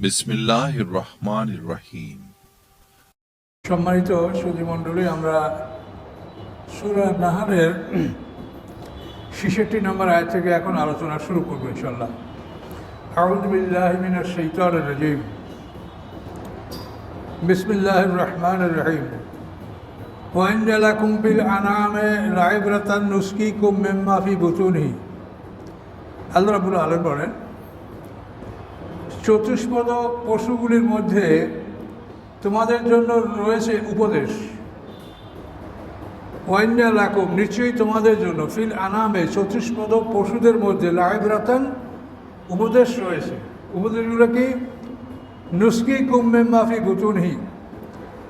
বিসমিল্লাহ রহমান রহিম সম্মানিত সুধীমণ্ডলী আমরা সুরা নাহারের ছেষট্টি নম্বর আয় থেকে এখন আলোচনা শুরু করব ইনশাল্লাহ আউদ্দিল্লাহমিনের শৈতর রাজিম। বিসমিল্লাহ রহমান রহিম ওয়াইন জালাকুম বিল আনামে রায়ব্রাতান নুস্কি কুম মেম্মাফি বুতুনি আল্লাহ রাবুল আলম বলেন চতুষ্পদ পশুগুলির মধ্যে তোমাদের জন্য রয়েছে উপদেশ। ওয়াইন্যা লাকুম নিশ্চয়ই তোমাদের জন্য। ফিল আনামে চতুষ্পদ পশুদের মধ্যে লাইব্রাতান উপদেশ রয়েছে। উপদেশগুলো কি? নুস্কি কুম্মে মাফি বুতুনহি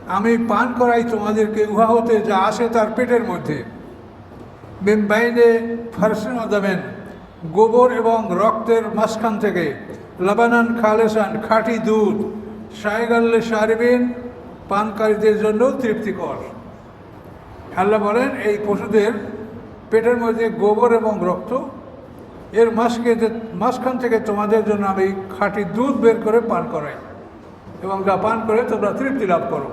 আমি পান করাই তোমাদেরকে, উহা হতে যা আসে তার পেটের মধ্যে। বেমবাইনে ফারসেন দামেন গোবর এবং রক্তের মাঝখান থেকে। লাবানান, খালেসান, খাঁটি দুধ সাইগাল্লে সারবিন, পানকারীদের জন্য তৃপ্তিকর। আল্লাহ বলেন, এই পশুদের পেটের মধ্যে গোবর এবং রক্ত, এর মাসকে মাঝখান থেকে তোমাদের জন্য আমি খাঁটি দুধ বের করে পান করাই এবং যা পান করে তোমরা তৃপ্তি লাভ করো।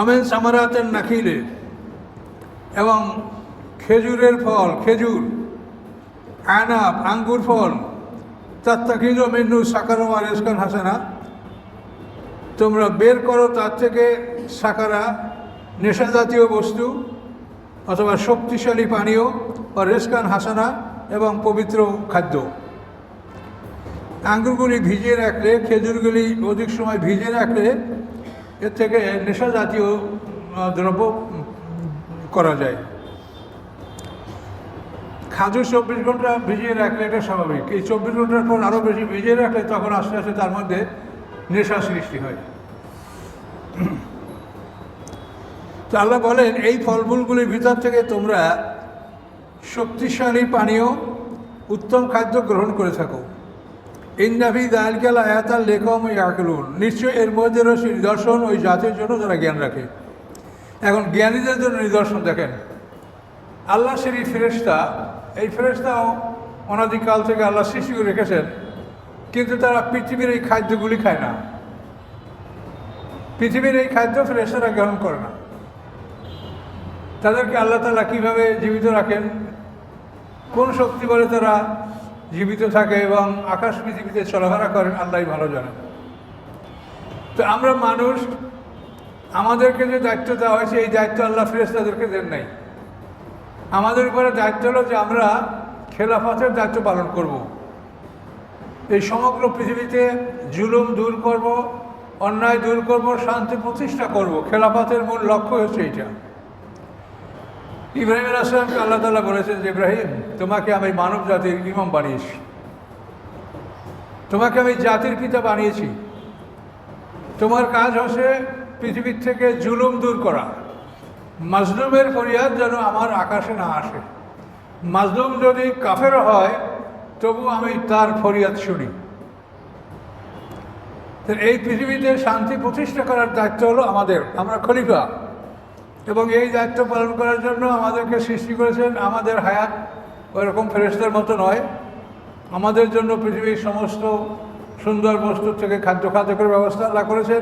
অমেন সামারাতের নাখিলে এবং খেজুরের ফল, খেজুর আনাব আঙ্গুর ফল তাত্তাকিজ মেনু সাকারমা রেসকান হাসানা তোমরা বের করো তার থেকে সাকারা নেশা জাতীয় বস্তু অথবা শক্তিশালী পানীয় বা রেসকান হাসানা এবং পবিত্র খাদ্য। আঙ্গুরগুলি ভিজিয়ে রাখলে, খেজুরগুলি অধিক সময় ভিজিয়ে রাখলে এর থেকে নেশা জাতীয় দ্রব্য করা যায়। খাজুর চব্বিশ ঘণ্টা ভিজিয়ে রাখলে এটা স্বাভাবিক। এই চব্বিশ ঘণ্টার পর আরও বেশি ভিজিয়ে রাখলে তখন আস্তে আস্তে তার মধ্যে নেশা সৃষ্টি হয়। তো আল্লাহ বলেন, এই ফলমূলগুলির ভিতর থেকে তোমরা শক্তিশালী পানীয়, উত্তম খাদ্য গ্রহণ করে থাকো। ইন্দাফি দালকাল আয়াতাল লেখম ইয়াকলুন। নিশ্চয় এর মধ্যে রয়েছে নিদর্শন ওই জাতির জন্য তারা জ্ঞান রাখে। এখন জ্ঞানীদের জন্য নিদর্শন দেখেন। আল্লাহ শ্রী ফেরেস্তা এই ফেরেস্তাও অনাদিকাল থেকে আল্লাহ সৃষ্টি করে রেখেছেন, কিন্তু তারা পৃথিবীর এই খাদ্যগুলি খায় না। পৃথিবীর এই খাদ্য ফেরেস্তারা গ্রহণ করে না। তাদেরকে আল্লাহ তালা কীভাবে জীবিত রাখেন? কোন শক্তি বলে তারা জীবিত থাকে এবং আকাশ পৃথিবীতে চলাফেরা করেন, আল্লাহ ভালো জানেন। তো আমরা মানুষ, আমাদেরকে যে দায়িত্ব দেওয়া হয়েছে, এই দায়িত্ব আল্লাহ ফেরেস্তাদেরকে দেন নাই। আমাদের উপরে দায়িত্ব হলো যে আমরা খেলাফতের দায়িত্ব পালন করব। এই সমগ্র পৃথিবীতে জুলুম দূর করব, অন্যায় দূর করব, শান্তি প্রতিষ্ঠা করব। খেলাফতের মূল লক্ষ্য হচ্ছে এইটা। ইব্রাহিম আসলামকে আল্লাহ তালা বলেছেন যে, ইব্রাহিম, তোমাকে আমি মানব জাতির ইমাম বানিয়েছি। তোমাকে আমি জাতির পিতা বানিয়েছি। তোমার কাজ হচ্ছে পৃথিবীর থেকে জুলুম দূর করা। মাজলুমের ফরিয়াদ যেন আমার আকাশে না আসে। মাজলুম যদি কাফের হয়, তবু আমি তার ফরিয়াদ শুনি। এই পৃথিবীতে শান্তি প্রতিষ্ঠা করার দায়িত্ব হলো আমাদের। আমরা খলিফা। এবং এই দায়িত্ব পালন করার জন্য আমাদেরকে সৃষ্টি করেছেন আমাদের হায়াত ওইরকম ফেরেস্তার মতো নয়। আমাদের জন্য পৃথিবীর সমস্ত সুন্দর বস্তুর থেকে খাদ্য খাদ্যকের ব্যবস্থা আল্লাহ করেছেন।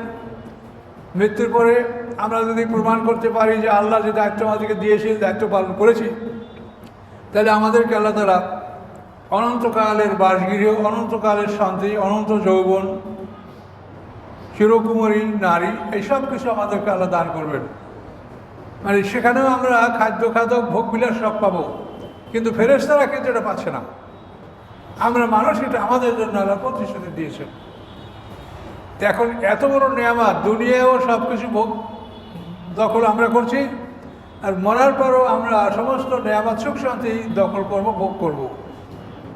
মৃত্যুর পরে আমরা যদি প্রমাণ করতে পারি যে আল্লাহ যে দায়িত্ব আমাদেরকে দিয়েছে দায়িত্ব পালন করেছি, তাহলে আমাদেরকে আল্লাহ তারা অনন্তকালের বাসগৃহ, অনন্তকালের শান্তি, অনন্ত যৌবন চিরকুমারী নারী এইসব কিছু আমাদেরকে আল্লাহ দান করবেন। মানে সেখানেও আমরা খাদ্য খাদক ভোগ বিলাস সব পাবো, কিন্তু ফেরেস্তারা কিন্তু এটা পাচ্ছে না। আমরা মানুষ এটা আমাদের জন্য আল্লাহ প্রতিশ্রুতি দিয়েছেন। এখন এত বড় নেয়ামাত, দুনিয়াও সব কিছু ভোগ দখল আমরা করছি, আর মরার পরও আমরা সমস্ত নেয়ামাত, সুখ শান্তি দখল করব, ভোগ করব।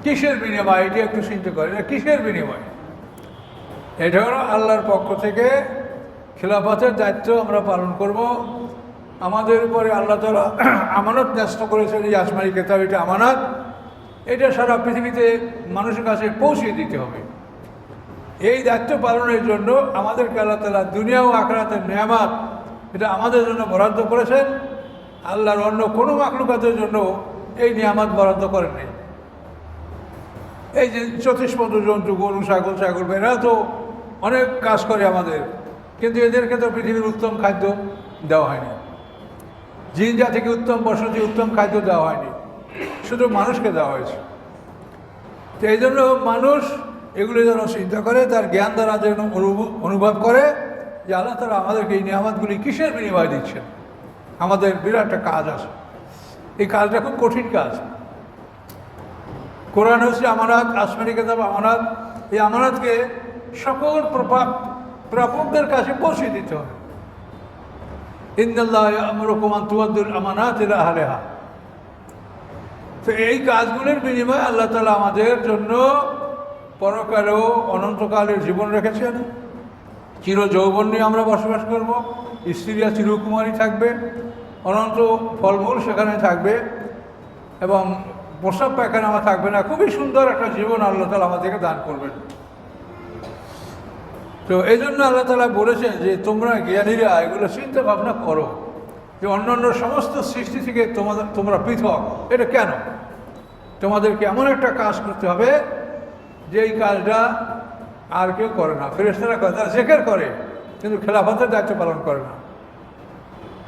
কিসের বিনিময়? এটি একটু চিন্তা করে এটা কিসের বিনিময়? এটা হলো আল্লাহর পক্ষ থেকে খেলাফতের দায়িত্ব আমরা পালন করব। আমাদের উপরে আল্লাহ তালা আমানত ন্যস্ত করেছেন, এই আসমারি কেতাব, এটা আমানত। এটা সারা পৃথিবীতে মানুষের কাছে পৌঁছে দিতে হবে। এই দায়িত্ব পালনের জন্য আমাদেরকে আল্লাহ তালা দুনিয়া ও আখরাতের নিয়ামাত এটা আমাদের জন্য বরাদ্দ করেছেন। আল্লাহর অন্য কোনো মাকলুকাতের জন্য এই নিয়ামত বরাদ্দ করেননি। এই যে চতুষ্পদ জন্তু গরু ছাগল ছাগল এরা তো অনেক কাজ করে আমাদের, কিন্তু এদেরকে তো পৃথিবীর উত্তম খাদ্য দেওয়া হয়নি। জিন জাতিকে উত্তম, বসতি উত্তম খাদ্য দেওয়া হয়নি, শুধু মানুষকে দেওয়া হয়েছে। তো এই জন্য মানুষ এগুলো যেন চিন্তা করে, তার জ্ঞান দ্বারা যেন অনুভব করে যে আল্লাহ তারা আমাদেরকে এই নিয়ামতগুলি কিসের বিনিময় দিচ্ছেন? আমাদের বিরাট একটা কাজ আছে। এই কাজটা খুব কঠিন কাজ। কোরআন হচ্ছে আমানত, আসমানি কেতাব আমানত। এই আমানতকে সকল প্রপা- প্রাপকদের কাছে পৌঁছে দিতে হবে। ইন্দাল্লাহ আমরকুমান তুয়াদ্দুল আমানাত ইলা আহলিহা তো এই কাজগুলির বিনিময়ে আল্লাহ তালা আমাদের জন্য পরকালেও অনন্তকালের জীবন রেখেছেন। চির যৌবন নিয়ে আমরা বসবাস করব। স্ত্রীরা চিরকুমারী থাকবে। অনন্ত ফলমূল সেখানে থাকবে এবং প্রসাব পায়খানা থাকবে না। খুবই সুন্দর একটা জীবন আল্লাহ তালা আমাদেরকে দান করবেন। তো এই জন্য আল্লাহ তালা বলেছেন যে, তোমরা জ্ঞানীরা, এগুলো চিন্তা ভাবনা করো যে, অন্যান্য সমস্ত সৃষ্টি থেকে তোমাদের, তোমরা পৃথক। এটা কেন? তোমাদেরকে এমন একটা কাজ করতে হবে যে এই কাজটা আর কেউ করে না। ফেরেস্তারা করে, তারা জেকের করে, কিন্তু খেলাফতের দায়িত্ব পালন করে না।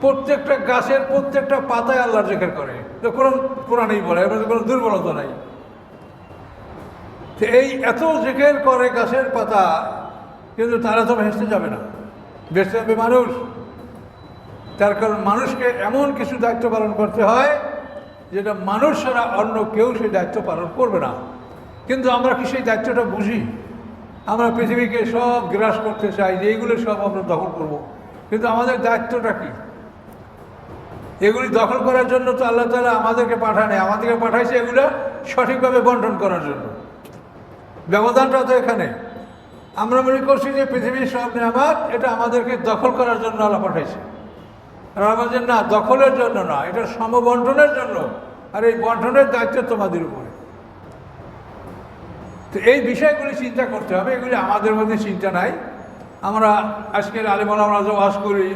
প্রত্যেকটা গাছের প্রত্যেকটা পাতায় আল্লাহর জেকের করে। তো কোরআন, কোরআনেই বলে মধ্যে কোনো দুর্বলতা নাই। তো এই এত জেকের করে গাছের পাতা, কিন্তু তারা তো ভেসতে যাবে না। ভেসতে যাবে মানুষ। তার কারণ মানুষকে এমন কিছু দায়িত্ব পালন করতে হয়, যেটা মানুষ ছাড়া অন্য কেউ সেই দায়িত্ব পালন করবে না। কিন্তু আমরা কি সেই দায়িত্বটা বুঝি? আমরা পৃথিবীকে সব গ্রাস করতে চাই যে এইগুলো সব আমরা দখল করব। কিন্তু আমাদের দায়িত্বটা কি? এগুলি দখল করার জন্য তো আল্লাহ তালা আমাদেরকে পাঠানে। আমাদেরকে পাঠাইছে এগুলো সঠিকভাবে বন্টন করার জন্য। ব্যবধানটা তো এখানে। আমরা মনে করছি যে পৃথিবীর সব নিয়ামত এটা আমাদেরকে দখল করার জন্য আল্লাহ পাঠাইছে। আর আমাদের না, দখলের জন্য না, এটা সমবন্টনের জন্য। আর এই বন্টনের দায়িত্ব তোমাদের উপরে। তো এই বিষয়গুলি চিন্তা করতে হবে, এগুলি আমাদের মধ্যে চিন্তা নাই। আমরা আজকের আলিমাল আমরা ওয়াজ করি,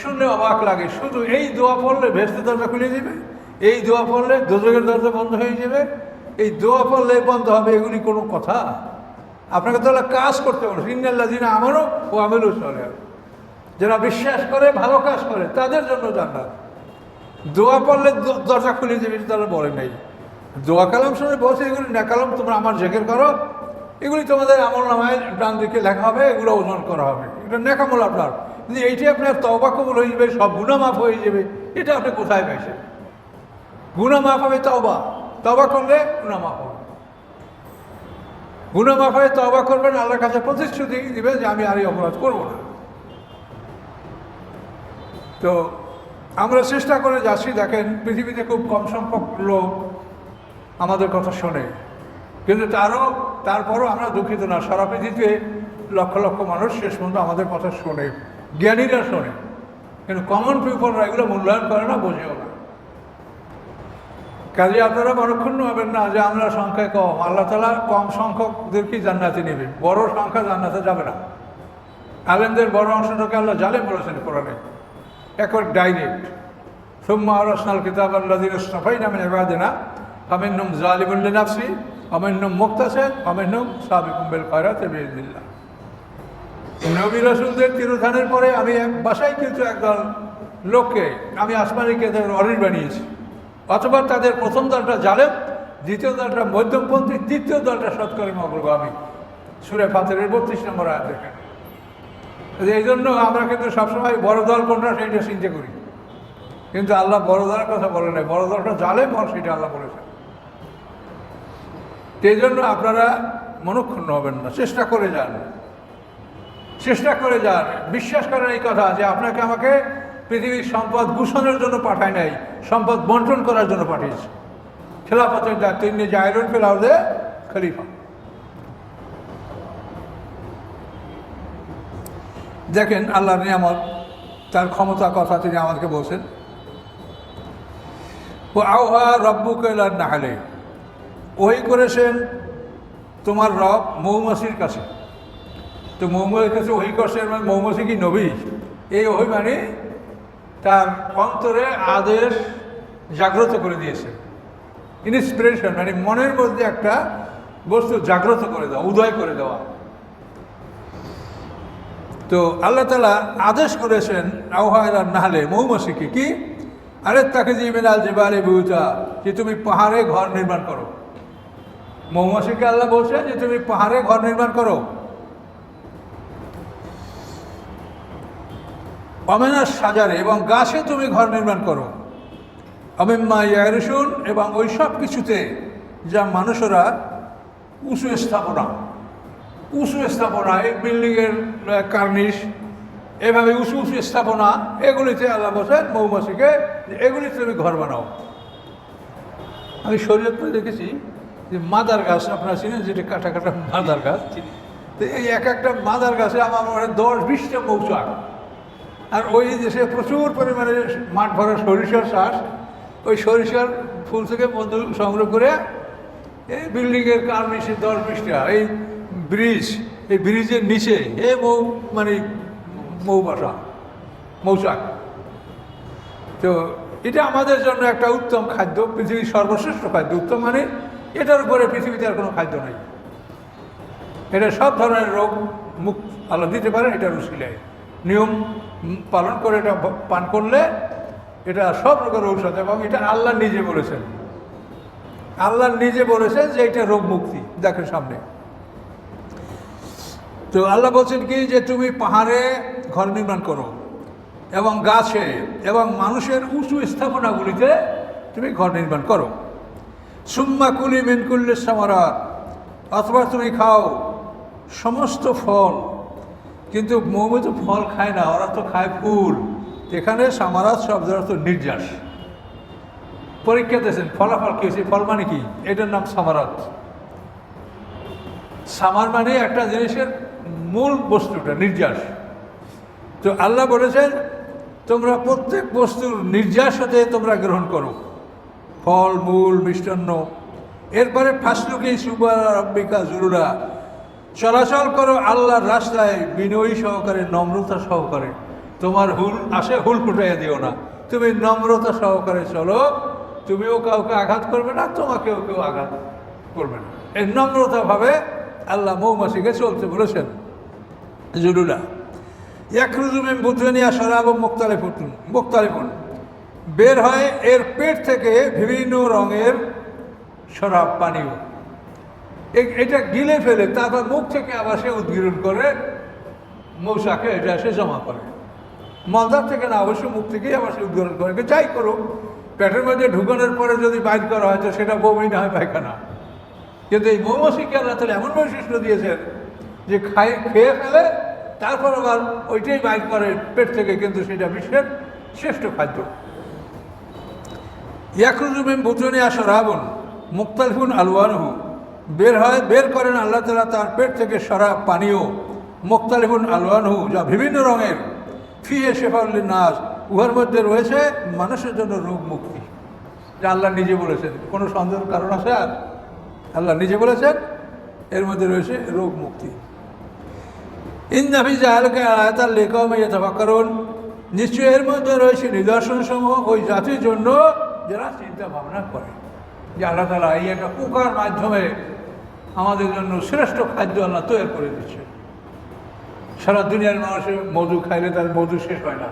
শুনলে অবাক লাগে। শুধু এই দোয়া পড়লে ভেস্তের দরজা খুলে যাবে এই দোয়া পড়লে দোজকের দরজা বন্ধ হয়ে যাবে, এই দোয়া পড়লে বন্ধ হবে, এগুলি কোনো কথা। আপনাকে তাহলে কাজ করতে হবে সিন্নাল্লা দিন আমারও ও আমেরও চলে যারা বিশ্বাস করে, ভালো কাজ করে, তাদের জন্য জান্নাত। দোয়া পড়লে দরজা খুলে দেবে তারা বলে নাই। দোয়া কালাম শুনে বলছে, এগুলি না কালাম তোমরা আমার জেকের করো, এগুলি তোমাদের আমল নামায় ডান দিকে লেখা হবে, এগুলো ওজন করা হবে। এটা নেকামল আপনার। কিন্তু এইটি আপনার তবা কবুল হয়ে যাবে, সব গুণা মাফ হয়ে যাবে, এটা আপনি কোথায় পাইছেন? গুণা মাফ হবে তবা তবা করলে গুণা মাফ হবে। গুণা মাফ হয়ে তবা করবেন, আল্লাহর কাছে প্রতিশ্রুতি দিবে যে আমি আর এই অপরাধ করব না। তো আমরা চেষ্টা করে যাচ্ছি, দেখেন পৃথিবীতে খুব কম সংখ্যক লোক আমাদের কথা শোনে। কিন্তু তারও, তারপরও আমরা দুঃখিত না। সারা পৃথিবীতে লক্ষ লক্ষ মানুষ শেষ পর্যন্ত আমাদের কথা শোনে। জ্ঞানীরা শোনে। কিন্তু কমন পিপলরা এগুলো মূল্যায়ন করে না, বোঝেও না। কাজে আপনারা মনক্ষুণ্ণ হবেন না যে আমরা সংখ্যায় কম। আল্লাহ তালা কম সংখ্যকদেরকেই জান্নাতে নেবে? বড় সংখ্যা জান্নাতে যাবে না। আলেমদের বড় অংশটাকে আল্লাহ জালেম বলেছেন কোরআনে। একবার ডাইরেক্ট। সুম্মা রসনাল কিতাব আল্লাদিন সফাই নামে এবাদেনা আমিনুম জালিবুল্লি নাফসি আমিনুম মুক্তাসেন আমিনুম সাবিকুম বেল খয়রাত বিল্লাহ নবী রসুলদের তিরোধানের পরে আমি এক বাসায় কিন্তু একদল লোককে আমি আসমানি কেতাবের অরিল বানিয়েছি। অথবা তাদের প্রথম দলটা জালেম, দ্বিতীয় দলটা মধ্যমপন্থী, তৃতীয় দলটা সৎকর্মী অগ্রগামী। সুরে ফাতের বত্রিশ নম্বর আয় দেখেন। এই জন্য আমরা কিন্তু সবসময় বড় দল কোনটা সেইটা চিন্তা করি। কিন্তু আল্লাহ বড় দলের কথা বলে নাই। বড় দলটা জালে বল সেটা আল্লাহ বলেছেন। সেই জন্য আপনারা মনক্ষুণ্ণ হবেন না। চেষ্টা করে যান। চেষ্টা করে যান। বিশ্বাস করেন এই কথা যে আপনাকে আমাকে পৃথিবীর সম্পদ ঘোষণের জন্য পাঠায় নাই, সম্পদ বন্টন করার জন্য পাঠিয়েছে। খেলাফতের দায়িত্ব ইন্নি জায়রুল ফেলাউদে খলিফা। দেখেন আল্লাহর নিয়ামত, তার ক্ষমতা কথা তিনি আমাদেরকে বলছেন। ও আওহা রব্বু কৈলার নাহালে। ওই করেছেন তোমার রব মৌমাছির কাছে। তো মৌমাছির কাছে ওই করছেন মানে মৌমাছি কি নবী? এই ওই মানে তার অন্তরে আদেশ জাগ্রত করে দিয়েছে। ইন্সপিরেশন মানে মনের মধ্যে একটা বস্তু জাগ্রত করে দেওয়া, উদয় করে দেওয়া। তো আল্লাহ তালা আদেশ করেছেন আবহাওয়ার নাহলে মৌমাছিকে কি? আরে তাকে যে মেনাল জেবালে বুতা যে তুমি পাহাড়ে ঘর নির্মাণ করো। মৌমাছিকে আল্লাহ বলছেন যে তুমি পাহাড়ে ঘর নির্মাণ করো। অমেনার সাজারে এবং গাছে তুমি ঘর নির্মাণ করো। অমিম্মা ইয়ারসুন এবং ওই সব কিছুতে যা মানুষেরা উঁচু স্থাপনা। উঁচু স্থাপনা, এই বিল্ডিংয়ের কার্নিশ, এভাবে উঁচু উঁচু স্থাপনা, এগুলিতে আল্লাহ বসেন মৌমাছিকে যে এগুলিতে তুমি ঘর বানাও। আমি শরীয়তপুরে দেখেছি যে মাদার গাছ, আপনারা চিনেন যেটা কাটা কাটা মাদার গাছ? তো এই এক একটা মাদার গাছে আমার মনে হয় দশ বিশটা মৌচাক। আর ওই দেশে প্রচুর পরিমাণে মাঠ ভরা সরিষার চাষ, ওই সরিষার ফুল থেকে মধু সংগ্রহ করে এই বিল্ডিংয়ের কার্নিশে দশ বিশটা, এই ব্রিজ, এই ব্রিজের নিচে, এ মৌ মানে মৌবাসা মৌচাক। তো এটা আমাদের জন্য একটা উত্তম খাদ্য, পৃথিবীর সর্বশ্রেষ্ঠ খাদ্য। উত্তম মানে এটার উপরে পৃথিবীতে আর কোনো খাদ্য নাই। এটা সব ধরনের রোগ মুখ আল্লাহ দিতে পারে, এটা রুশিলায়। নিয়ম পালন করে এটা পান করলে এটা সব রোগের ঔষধ এবং এটা আল্লাহ নিজে বলেছেন। আল্লাহ নিজে বলেছেন যে এটা রোগ মুক্তি দেখেন সামনে। তো আল্লাহ বলছেন কি যে তুমি পাহাড়ে ঘর নির্মাণ করো এবং গাছে এবং মানুষের উঁচু স্থাপনাগুলিতে তুমি ঘর নির্মাণ করো। সুম্মা কুলি মিনকুল্লে সামারাত। অথবা তুমি খাও সমস্ত ফল। কিন্তু মৌমি তো ফল খায় না, ওরা তো খায় ফুল। এখানে সামারাত শব্দের অর্থ নির্যাস। পরীক্ষা দিয়েছেন, ফলাফল কি হয়েছে? ফল মানে কি? এটার নাম সামারাত। সামার মানে একটা জিনিসের মূল বস্তুটা, নির্যাস। তো আল্লাহ বলেছেন, তোমরা প্রত্যেক বস্তুর নির্যাস হতে তোমরা গ্রহণ করো। ফল, মূল, মিষ্টান্ন। এরপরে ফাঁসলুকি সুবা রব্বিকা জুরুরা চলাচল করো আল্লাহর রাস্তায়, বিনয়ী সহকারে, নম্রতা সহকারে। তোমার হুল আসে, হুল ফুটাইয়া দিও না। তুমি নম্রতা সহকারে চলো। তুমিও কাউকে আঘাত করবে না, তোমাকেও কেউ আঘাত করবে না। এই নম্রতাভাবে আল্লাহ মৌমাছিকে চলতে বলেছেন। জুরুরা একরুজুমে বুধনিয়া সরাব মুক্তালিফুন মুক্তালিফুন বের হয় এর পেট থেকে বিভিন্ন রঙের শরাব পানীয়। এটা গিলে ফেলে, তারপর মুখ থেকে আবার সে উদ্গীরণ করে মৌসাকে এটা সে জমা করে। মলদার থেকে না, অবশ্য মুখ থেকেই আবার সে উদ্গীরণ করে। যাই করুক, পেটের মধ্যে ঢুকানোর পরে যদি বাইর করা হয়, তো সেটা বমি না হয় পায়খানা। কিন্তু এই মৌমাছিকে আল্লাহ তাহলে এমন বৈশিষ্ট্য দিয়েছেন যে খাই খেয়ে ফেলে, তারপর আবার ওইটাই বাইর করে পেট থেকে, কিন্তু সেটা বিশ্বের শ্রেষ্ঠ খাদ্য। ইয়াকুজুমিন বুতনে আসো রাবণ মুক্তালফুন আলওয়ানহু। বের হয়, বের করেন আল্লাহ তালা তার পেট থেকে সরা পানীয় মুক্তালিফুন আলওয়ানহু, যা বিভিন্ন রঙের। ফিয়ে শেফাউল্লিন নাস, উহার মধ্যে রয়েছে মানুষের জন্য রোগ মুক্তি। যা আল্লাহ নিজে বলেছেন। কোনো সন্দেহের কারণ আছে আর? আল্লাহ নিজে বলেছেন, এর মধ্যে রয়েছে রোগ মুক্তি। ইন্দাফি জাহালকে আয়াতার লেখম কারণ নিশ্চয়ই এর মধ্যে রয়েছে নিদর্শন সমূহ ওই জাতির জন্য যারা চিন্তা ভাবনা করে যে আল্লাহ তালা এই একটা পোকার মাধ্যমে আমাদের জন্য শ্রেষ্ঠ খাদ্য আল্লাহ তৈরি করে দিচ্ছে সারা দুনিয়ার মানুষের মধু খাইলে তার মধু শেষ হয় না।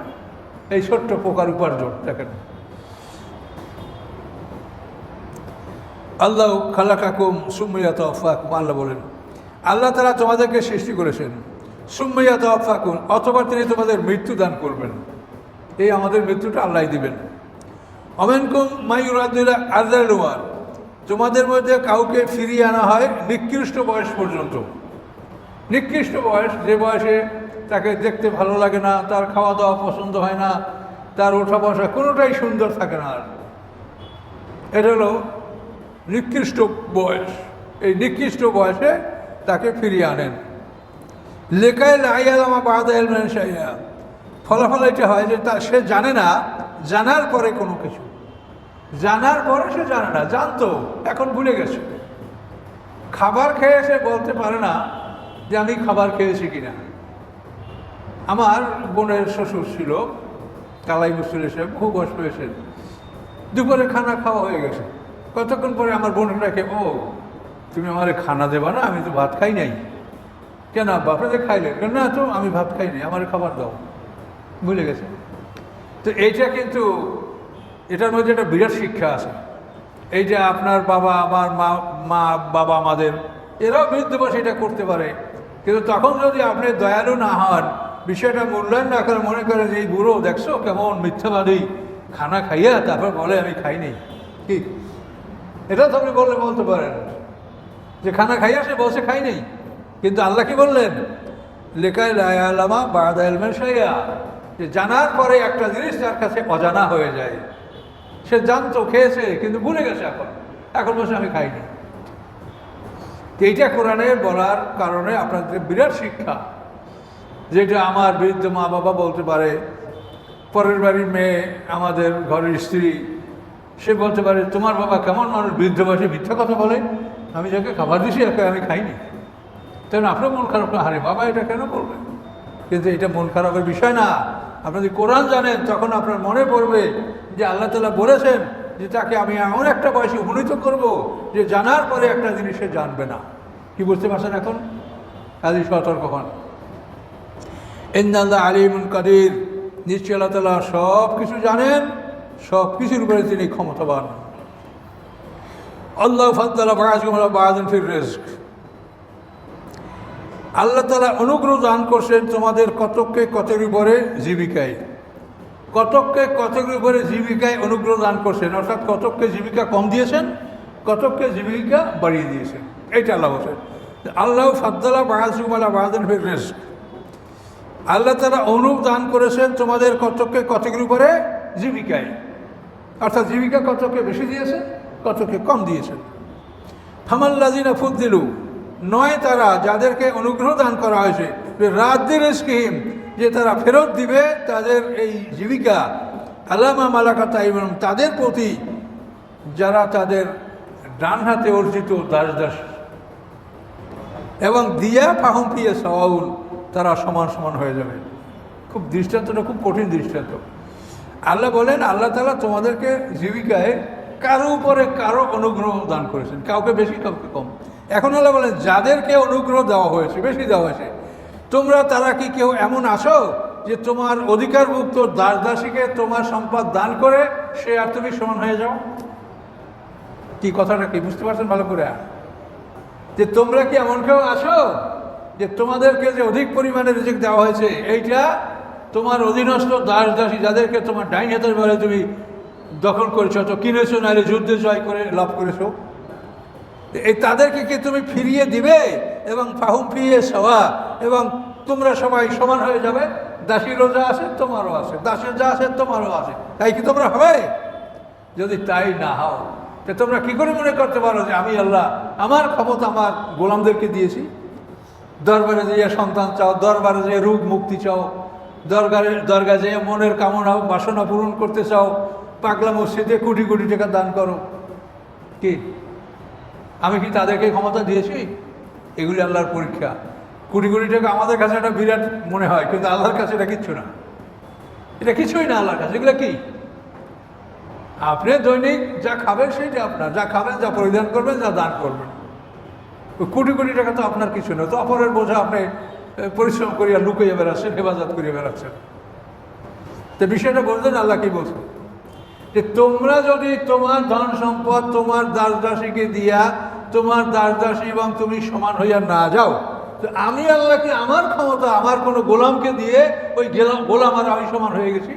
এই ছোট্ট পোকার উপার্জন, দেখেন। আল্লাহ খালাকাকুম সুম্মিয়াত অফাকুম আল্লাহ বলেন, আল্লাহ তারা তোমাদেরকে সৃষ্টি করেছেন। সুম্মিয়াত অফাকুন অথবা তিনি তোমাদের মৃত্যু দান করবেন। এই আমাদের মৃত্যুটা আল্লাহ দিবেন। অমেনকুম মাইউরাদুল্লাহ আজালুয়ার তোমাদের মধ্যে কাউকে ফিরিয়ে আনা হয় নিকৃষ্ট বয়স পর্যন্ত। নিকৃষ্ট বয়স, যে বয়সে তাকে দেখতে ভালো লাগে না, তার খাওয়া দাওয়া পছন্দ হয় না, তার ওঠা বসা কোনোটাই সুন্দর থাকে না আর। এটা হলো নিকৃষ্ট বয়স। এই নিকৃষ্ট বয়সে তাকে ফিরিয়ে আনেন। লেখায় লাইয়ালামা সাইয়া ফলাফল এটা হয় যে তা সে জানে না, জানার পরে কোনো কিছু। জানার পরে সে জানে না, জানতো, এখন ভুলে গেছে। খাবার খেয়ে সে বলতে পারে না যে আমি খাবার খেয়েছি কিনা। আমার বোনের শ্বশুর ছিল, কালাই মুসুল এসে বহু বয়স পেয়েছেন দুপুরে খানা খাওয়া হয়ে গেছে। কতক্ষণ পরে আমার বোন ডাকে ও, তুমি আমার খানা দেবা না, আমি তো ভাত খাই নাই। কেন আপনাদের খাইলেন? কেন না, তো আমি ভাত খাই নাই, আমার খাবার দাও। ভুলে গেছে। তো এইটা কিন্তু এটার মধ্যে একটা বিরাট শিক্ষা আছে। এই যে আপনার বাবা, আমার মা মা, বাবা, আমাদের, এরাও বৃদ্ধ বয়সে এটা করতে পারে। কিন্তু তখন যদি আপনি দয়ালু না হন, বিষয়টা মূল্যায়ন না করে মনে করে যে, এই বুড়ো, দেখছ কেমন মিথ্যাবাদী? খানা খাইয়া তারপর বলে, আমি খাইনি। কি? এটা তো আপনি বললে বলতে পারেন। যে খানা খাইয়া সে বসে খাই নেই কিন্তু আল্লাহ কি বললেন? লেখায় লায়ালামা বাদা এলমেন সাইয়া যে জানার পরে একটা জিনিস তার কাছে অজানা হয়ে যায়। সে জানতো খেয়েছে, কিন্তু ভুলে গেছে এখন। এখন বসে আমি খাইনি। এইটা কোরআনে বলার কারণে আপনাদের বিরাট শিক্ষা, যেটা আমার বৃদ্ধ মা বাবা বলতে পারে, পরের বাড়ির মেয়ে, আমাদের ঘরের স্ত্রী, সে বলতে পারে, তোমার বাবা কেমন মানুষ, বৃদ্ধ বয়সে মিথ্যা কথা বলে? আমি যাকে খাবার দিছি, একে আমি খাইনি। তেমন আপনার মন খারাপ না? হারে বাবা, এটা কেন করবেন কিন্তু এটা মন খারাপের বিষয় না। আপনি যদি কোরআন জানেন, তখন আপনার মনে পড়বে যে আল্লাহ তালা বলেছেন যে তাকে আমি এমন একটা বয়সে উপনীত করব যে জানার পরে একটা জিনিস সে জানবে না। কি বুঝতে পারছেন এখন? কাজী সতর্ক হন ইন্দাল্লাহ আলিমুল কাদির। নিশ্চয় আল্লাহ তালা সব কিছু জানেন, সব কিছুর উপরে তিনি ক্ষমতাবান। আল্লাহ ফাদ্দালা বাগাজুন ফির রেস্ক আল্লাহ তালা অনুগ্রহ দান করছেন তোমাদের কতককে, কতের উপরে? জীবিকায়। কতককে কতকের উপরে জীবিকায় অনুগ্রহ দান করছেন? অর্থাৎ কতককে জীবিকা কম দিয়েছেন, কতককে জীবিকা বাড়িয়ে দিয়েছেন? এইটা আল্লাহ বলছেন। আল্লাহ ফাদ্দালা বাগাজুমালা বাগাজুন ফির রেস্ক আল্লাহ তারা অনুপ দান করেছেন তোমাদের কতককে কতকের উপরে জীবিকায়। অর্থাৎ জীবিকা কতকে বেশি দিয়েছেন কতকে কম দিয়েছেন। হামাল্লাজিনা ফুদ্দিলু, নয় তারা যাদেরকে অনুগ্রহ দান করা হয়েছে রাজ্যের স্কিম যে তারা ফেরত দিবে তাদের এই জীবিকা, আল্লামা মালাকা তাইম তাদের প্রতি যারা তাদের ডান হাতে অর্জিত দাস দাস এবং দিয়া ফাহম পিয়ে সওয়াউল তারা সমান সমান হয়ে যাবে। খুব দৃষ্টান্তটা খুব কঠিন দৃষ্টান্ত। আল্লাহ বলেন, আল্লাহ তালা তোমাদেরকে জীবিকায় কারও উপরে কারও অনুগ্রহ দান করেছেন, কাউকে বেশি, কাউকে কম। এখন আল্লাহ বলেন, যাদেরকে অনুগ্রহ দেওয়া হয়েছে, বেশি দেওয়া হয়েছে তোমরা, তারা কি কেউ এমন আছো যে তোমার অধিকারভুক্ত দাস দাসীকে তোমার সম্পদ দান করে সে আর তুমি সমান হয়ে যাও? কি কথাটা কি? বুঝতে পারছেন ভালো করে? যে তোমরা কি এমন কেউ আছো যে তোমাদেরকে যে অধিক পরিমাণে রিজিক দেওয়া হয়েছে, এইটা তোমার অধীনস্থ দাস দাসী যাদেরকে তোমার ডাইন হাতের বেলে তুমি দখল করেছ তো কিনেছো, নাহলে যুদ্ধে জয় করে লাভ করেছ? এই তাদেরকে কি তুমি ফিরিয়ে দিবে? এবং ফাহুম ফিরিয়ে সওয়া? এবং তোমরা সবাই সমান হয়ে যাবে? দাসীরও যা আছে, তোমারও আছে। দাসের যা আছে, তোমারও আছে। তাই কি তোমরা হবে? যদি তাই না হও, তো তোমরা কি করে মনে করতে পারো যে আমি আল্লাহ, আমার ক্ষমতা আমার গোলামদেরকে দিয়েছি? দরবারে যেয়ে সন্তান চাও, দরবারে যেয়ে রোগ মুক্তি চাও, দরগারে দরগা যেয়ে মনের কামনা বাসনা পূরণ করতে চাও, পাগলা মসজিদে কোটি কোটি টাকা দান করো। কি? আমি কি তাদেরকে ক্ষমতা দিয়েছি? এগুলি আল্লাহর পরীক্ষা। কোটি কোটি টাকা আমাদের কাছে একটা বিরাট মনে হয়, কিন্তু আল্লাহর কাছে এটা কিচ্ছু না। এটা কিছুই না আল্লাহর কাছে, এগুলো কি? আপনি দৈনিক যা খাবেন সেইটা আপনার। যা খাবেন, যা পরিধান করবেন, যা দান করবেন। কোটি কোটি টাকা তো আপনার কিছু না। তো অপরের বোঝা আপনি পরিশ্রম করিয়া লুকিয়ে বেড়াচ্ছেন, হেফাজত করিয়া বেড়াচ্ছেন। তো বিষয়টা বলছেন, আল্লাহ কি বলছেন? যে তোমরা যদি তোমার ধন সম্পদ, তোমার দাস দাসীকে দিয়া তোমার দাস দাসী এবং তুমি সমান হইয়া না যাও। তো আমি আল্লাহকে, আমার ক্ষমতা, আমার কোনো গোলামকে দিয়ে ওই গেলাম, গোলাম আর আমি সমান হয়ে গেছি।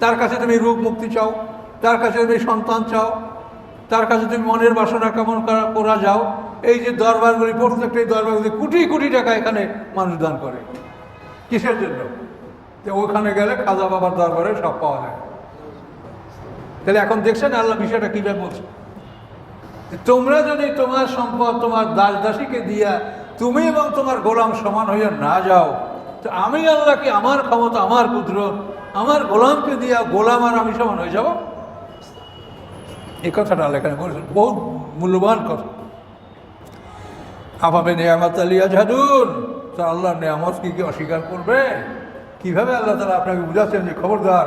তার কাছে তুমি রোগ মুক্তি চাও, তার কাছে তুমি সন্তান চাও, তার কাছে তুমি মনের বাসনা কেমন করা করা যাও। এই যে দরবারগুলি প্রত্যেকটা এই দরবারগুলি কোটি কোটি টাকা এখানে মানুষ দান করে। কিসের জন্য? তো ওখানে গেলে খাজা বাবার দরবারে সব পাওয়া যায়। তাহলে এখন দেখছেন আল্লাহ বিষয়টা কীভাবে বলছে? তোমরা যদি তোমার সম্পদ তোমার দাস দাসীকে দিয়া তুমি এবং তোমার গোলাম সমান হইয়া না যাও, তো আমি আল্লাহকে আমার ক্ষমতা, আমার পুত্র আমার গোলামকে দিয়া গোলাম আর আমি সমান হয়ে যাব? এই কথাটা আল্লাহ এখানে বলছেন। বহুত মূল্যবান কথা। আপাবে নেয়ামত আলিয়া জাদুন তো আল্লাহ নেয়ামত কি কি অস্বীকার করবে? কীভাবে আল্লাহ তালা আপনাকে বুঝাচ্ছেন যে খবরদার,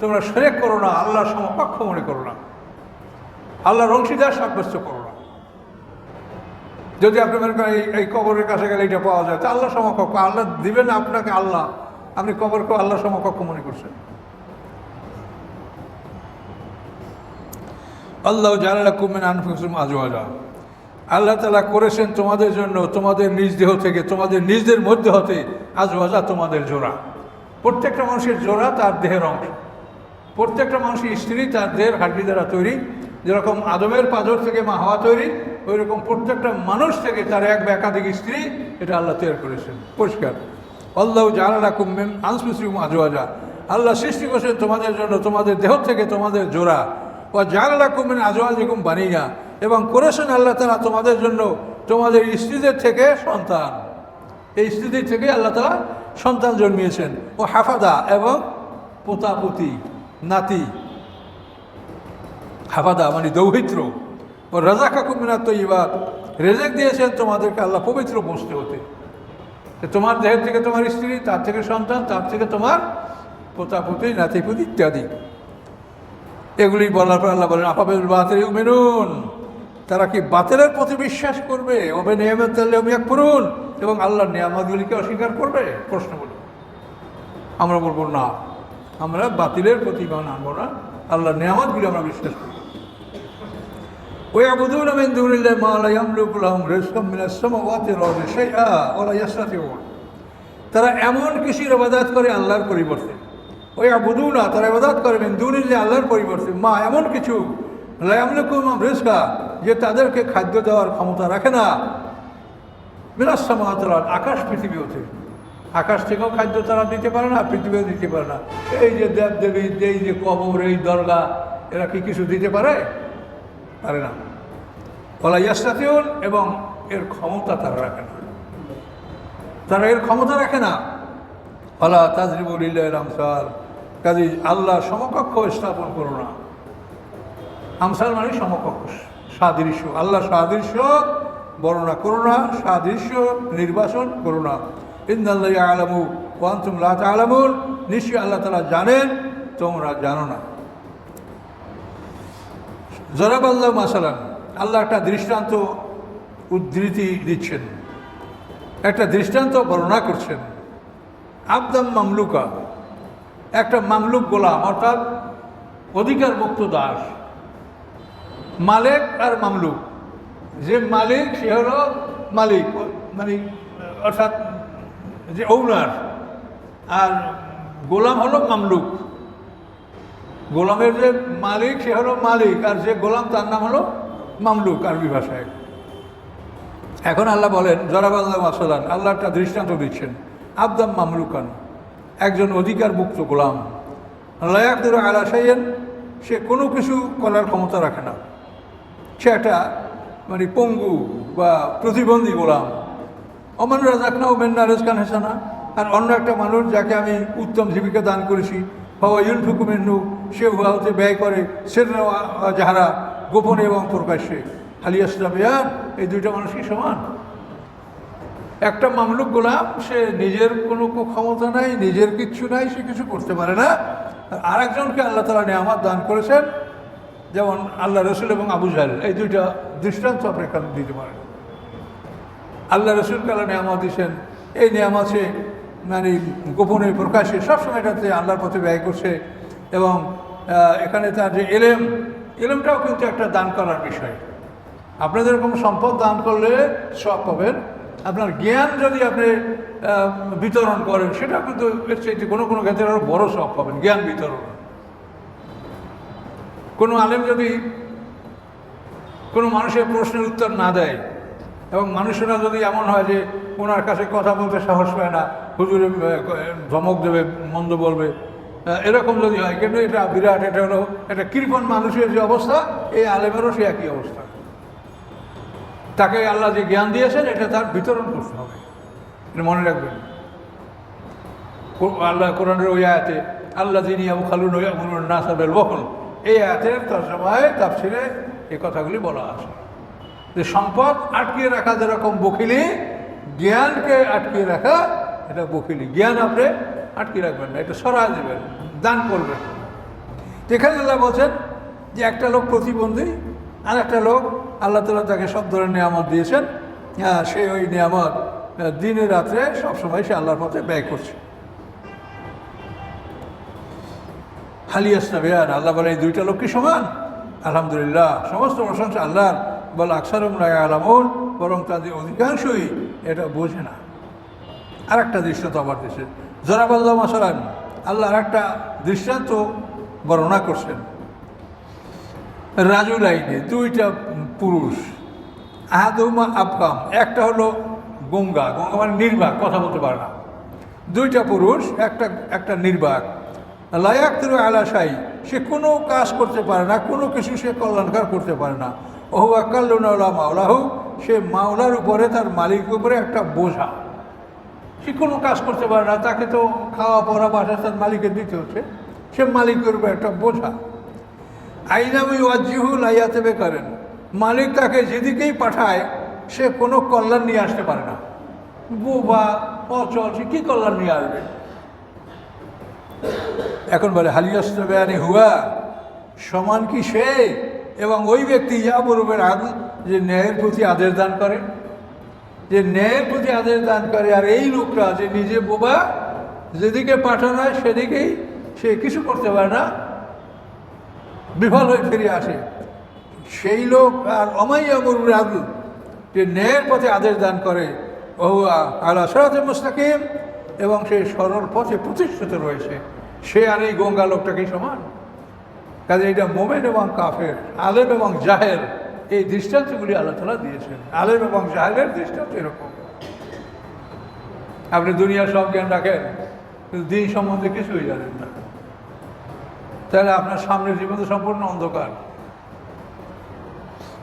তোমরা সেরেক করো না, আল্লাহর সমপক্ষ মনে করো না। আল্লাহর অংশীদার সাব্যস্ত করো না। যদি আপনি মনে করেন এই- কবরের কাছে গেলে এটা পাওয়া যায়, তা আল্লাহ সমকক্ষ, আল্লাহ দিবেন আপনাকে আল্লাহ। আপনি কবরকে আল্লাহ সমকক্ষ মনে করছেন। আল্লাহ জানালা কুমেন আনফুসুম আজওয়াজা। আল্লাহ তালা করেছেন তোমাদের জন্য, তোমাদের নিজ দেহ থেকে, তোমাদের নিজদের মধ্যে হতে আজওয়াজা তোমাদের জোড়া। প্রত্যেকটা মানুষের জোড়া তার দেহের অংশ। প্রত্যেকটা মানুষের স্ত্রী তার দেহের হাড্ডি দ্বারা তৈরি। যেরকম আদমের পাজর থেকে মা হওয়া তৈরি ওই রকম প্রত্যেকটা মানুষ থেকে তার এক বা একাধিক স্ত্রী এটা আল্লাহ তৈরি করেছেন। পরিষ্কার। আল্লাহ জানালা কুমেন আনসুসিম আজওয়াজা। আল্লাহ সৃষ্টি করেছেন তোমাদের জন্য, তোমাদের দেহ থেকে তোমাদের জোড়া। ও জানালা কুমেন আজওয়াজিকুম বানিয়া এবং করেছেন আল্লাহ তালা তোমাদের জন্য তোমাদের স্ত্রীদের থেকে সন্তান। এই স্ত্রীদের থেকে আল্লাহ তালা সন্তান জন্মিয়েছেন। ও হাফাদা এবং পোতাপুতি, নাতি। হাফাদা মানে দৌহিত্র। ও রাজা কাকুমিনা তৈবাদ রেজেক দিয়েছেন তোমাদেরকে আল্লাহ, পবিত্র বসতে হতে। তোমার দেহের থেকে তোমার স্ত্রী, তার থেকে সন্তান, তার থেকে তোমার পোতাপুতি নাতিপুতি ইত্যাদি। এগুলি বলার পর আল্লাহ বলেন আপাবেল বাতের মেনুন তারা কি বাতেলের প্রতি বিশ্বাস করবে? ওবে নিয়ামত এক করুন এবং আল্লাহর নিয়ামতগুলিকে অস্বীকার করবে? প্রশ্ন বলব আমরা বলব না। আমরা বাতিলের প্রতি মান আনব না। আল্লাহর নিয়ামতগুলি আমরা বিশ্বাস করি। আমিন দুরিল্লাহ মা লা ইয়ামলিকু লাহুম রিজকাম মিনাস সামাওয়াতি ওয়াল আরদি শাইআ ওয়া লা ইয়াসতাতিউন তারা এমন কিছুর ইবাদত করে আল্লাহর পরিবর্তে। ওই আবুদুনা তারা ইবাদত করে মিন দুনিল্লাহ আল্লাহর পরিবর্তে। মা, এমন কিছু লা ইয়ামলিকু লাহুম রিজকা যে তাদেরকে খাদ্য দেওয়ার ক্ষমতা রাখে না। মিনাস সামাওয়াতি ওয়াল আকাশ, পৃথিবী হতে আকাশ থেকেও খাদ্য তারা দিতে পারে না, পৃথিবীও দিতে পারে না। এই যে দেব দেবী এই যে কবর, এই দরগা, এরা কি কিছু দিতে পারে? পারে না। বলা ইয়াস্তাতিউন এবং এর ক্ষমতা তারা রাখে না। তারা এর ক্ষমতা রাখে না। আল্লাহ তাজরিবুল আমসাল। কাজে আল্লাহ সমকক্ষ স্থাপন করো না। আমসাল মানে সমকক্ষ, সাদৃশ্য। আল্লাহ সাদৃশ্য বর্ণনা করো না, সাদৃশ্য নির্বাচন করো না। ইন্দাল্লাহ আলামু ওয়ান্তুম লা আলামুন নিশ্চয়ই আল্লাহ তালা জানেন, তোমরা জানো না। জরাব আল্লাহ মাসালান, আল্লাহ একটা দৃষ্টান্ত উদ্ধৃতি দিচ্ছেন। একটা দৃষ্টান্ত বর্ণনা করছেন। আবদাম মামলুকা, একটা মামলুক গোলাম, অর্থাৎ অধিকার মুক্ত দাস। মালিক আর মামলুক, যে মালিক সে হলো মালিক মানে অর্থাৎ যে ওনার আর গোলাম হলো মামলুক। গোলামের যে মালিক, সে হলো মালিক, আর যে গোলাম তার নাম হলো মামলুক আরবি ভাষায়। এখন আল্লাহ বলেন জরাব আল্লাহ মাসালান আল্লাহ একটা দৃষ্টান্ত দিচ্ছেন। আবদাম মামলুকান, একজন অধিকার মুক্ত গোলাম লায়াকদুর আলা সাইয়েন সে কোনো কিছু করার ক্ষমতা রাখে না। সে একটা মানে পঙ্গু বা প্রতিবন্ধী গোলাম। অমান রাজাক না ওমেন্না রেজকান হেসানা, আর অন্য একটা মানুষ যাকে আমি উত্তম জীবিকা দান করেছি বাবা ইউনফুকু মেন্নু সে উহাতে ব্যয় করে সে যাহারা গোপনে এবং প্রকাশ্যে। হালিয়াসলামিয়ান এই দুইটা মানুষ কি সমান? একটা মামলুক গোলাম, সে নিজের কোনো ক্ষমতা নাই, নিজের কিচ্ছু নাই, সে কিছু করতে পারে না। আর আরেকজনকে আল্লাহ তালা নিয়ামত দান করেছেন, যেমন আল্লাহ রসুল এবং আবু জাহেল। এই দুইটা দৃষ্টান্ত আপনি এখানে দিতে পারেন। আল্লাহ রসুলকে আল্লাহ নিয়ামত দিয়েছেন। এই নিয়ামত সে মানে গোপনে প্রকাশে সবসময় এটাতে আল্লাহর পথে ব্যয় করছে এবং এখানে তার যে এলেম, এলেমটাও কিন্তু একটা দান করার বিষয়। আপনাদের এরকম সম্পদ দান করলে সব পাবেন। আপনার জ্ঞান যদি আপনি বিতরণ করেন সেটা কিন্তু এর চাইতে কোনো কোনো ক্ষেত্রে আরও বড় সব পাবেন, জ্ঞান বিতরণ। কোনো আলেম যদি কোনো মানুষের প্রশ্নের উত্তর না দেয় এবং মানুষেরা যদি এমন হয় যে ওনার কাছে কথা বলতে সাহস পায় না। হুজুরে ধমক দেবে, মন্দ বলবে। এরকম যদি হয়, কিন্তু এটা বিরাট, এটা হলো একটা কৃপণ মানুষের যে অবস্থা, এই আলেমেরও সে একই অবস্থা। তাকে আল্লাহ যে জ্ঞান দিয়েছেন, এটা তার বিতরণ করতে হবে। এটা মনে রাখবেন। আল্লাহ কোরআনের ওই আয়াতে আল্লাহ যিনি আবু খালুন না সাবেল বহল এই আয়াতের তর্জমায় তাফসিরে এই কথাগুলি বলা আছে। যে সম্পদ আটকিয়ে রাখা যেরকম বকিলি জ্ঞানকে আটকিয়ে রাখা এটা বকিলি। জ্ঞান আপনি আটকিয়ে রাখবেন না এটা সরা দেবেন দান করবেন। এখানে আল্লাহ বলছেন যে একটা লোক প্রতিবন্ধী আর একটা লোক আল্লাহ তালা তাকে সব ধরনের নিয়ামত দিয়েছেন হ্যাঁ, সে ওই নিয়ামত দিনে রাত্রে সবসময় সে আল্লাহর পথে ব্যয় করছে। হালিয়াসনা বেয়ান আল্লাহ বলে এই দুইটা লোক কি সমান? আলহামদুলিল্লাহ সমস্ত প্রশংসা আল্লাহর বলে আকসারম রায় আলামুন বরং তাদের অধিকাংশই এটা বোঝে না। আর একটা দৃষ্টান্ত আবার দেশে। জরাবাল্লাহ মাসালান আল্লাহ আর একটা দৃষ্টান্ত বর্ণনা করছেন। রাজু লাইনে দুইটা পুরুষ আহাদুমা আবকাম একটা হলো গঙ্গা গঙ্গা মানে নির্বাক, কথা বলতে পারে না। দুইটা পুরুষ, একটা একটা নির্বাক। লায়াক তুরু আলাশাই সে কোনো কাজ করতে পারে না, কোনো কিছু সে কল্যাণকার করতে পারে না। ওহু আকাল্লুনাউলা মাওলাহু সে মাওলার উপরে, তার মালিকের উপরে একটা বোঝা। সে কোনো কাজ করতে পারে না, তাকে তো খাওয়া পড়া বাসা তার মালিকের দিতে হচ্ছে। সে মালিকের উপরে একটা বোঝা। আইনামি ওয়াজিহু লাইয়াতে করেন মালিক তাকে যেদিকেই পাঠায়, সে কোনো কল্যাণ নিয়ে আসতে পারে না। বোবা, অচল, সে কী কল্যাণ নিয়ে আসবে? এখন বলে হালিয়াস্ত বেয়ানি হুয়া? সমান কি সে? এবং ওই ব্যক্তি যা বরুবের আদল যে ন্যায়ের প্রতি আদেশ দান করে, যে ন্যায়ের প্রতি আদেশ দান করে, আর এই লোকটা যে নিজে বোবা, যেদিকে পাঠানো হয় সেদিকেই সে কিছু করতে পারে না, বিফল হয়ে ফিরে আসে। সেই লোক আর অমাইয়া মরুর যে ন্যায়ের পথে আদেশ দান করে ও আলা সরাতে মুস্তাকিম, এবং সে সরল পথে প্রতিষ্ঠিত রয়েছে। সে আর এই গঙ্গা লোকটাকেই সমান। কাজে এটা মোমেন এবং কাফের, আলেম এবং জাহের এই দৃষ্টান্তগুলি তালা দিয়েছেন। আলেম এবং জাহেরের দৃষ্টান্ত এরকম। আপনি দুনিয়ার সব জ্ঞান রাখেন, কিন্তু দিন সম্বন্ধে কিছুই জানেন না। তাহলে আপনার সামনের জীবন সম্পূর্ণ অন্ধকার।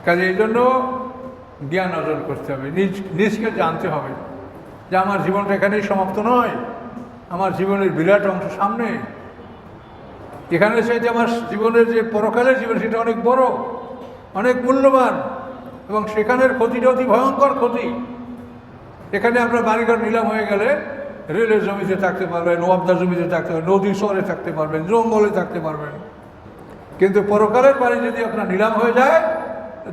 কাজে এই জন্য জ্ঞান অর্জন করতে হবে, নিজ নিজকে জানতে হবে যে আমার জীবনটা এখানেই সমাপ্ত নয়, আমার জীবনের বিরাট অংশ সামনে। এখানে চাইতে আমার জীবনের যে পরকালের জীবন, সেটা অনেক বড়। অনেক মূল্যবান এবং সেখানের ক্ষতিটা অতি ভয়ঙ্কর ক্ষতি। এখানে আপনার বাড়িঘর নিলাম হয়ে গেলে রেলের জমিতে থাকতে পারবেন ওয়াবদার জমিতে থাকতে পারবেন নদীর শহরে থাকতে পারবেন জঙ্গলে থাকতে পারবেন। কিন্তু পরকালের বাড়ি যদি আপনার নিলাম হয়ে যায়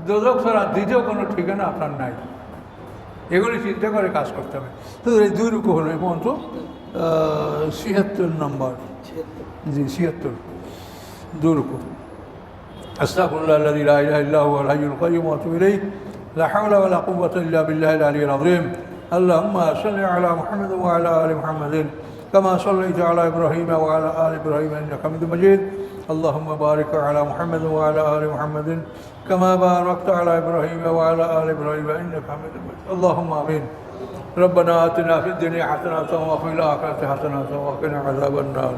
দোজক ছাড়া দ্বিতীয় কোনো ঠিকানা আপনার নাই। এগুলি চিন্তা করে কাজ করতে হবে। তো এই দুই রুকু হলো এবং তো ছিয়াত্তর নম্বর। জি ছিয়াত্তর। দুই রুকু। أستغفر الله الذي لا إله إلا هو الحي القيوم وأتوب إليه. لا حول ولا قوة إلا بالله العلي العظيم. اللهم صل على محمد وعلى آل محمد كما صليت على إبراهيم وعلى آل إبراهيم إنك حميد مجيد. اللهم بارك على محمد وعلى آل محمد كما باركت على إبراهيم وعلى آل إبراهيم إنك حميد مجيد. اللهم آمين. ربنا آتنا في الدنيا حسنة وفي الآخرة حسنة وقنا عذاب النار.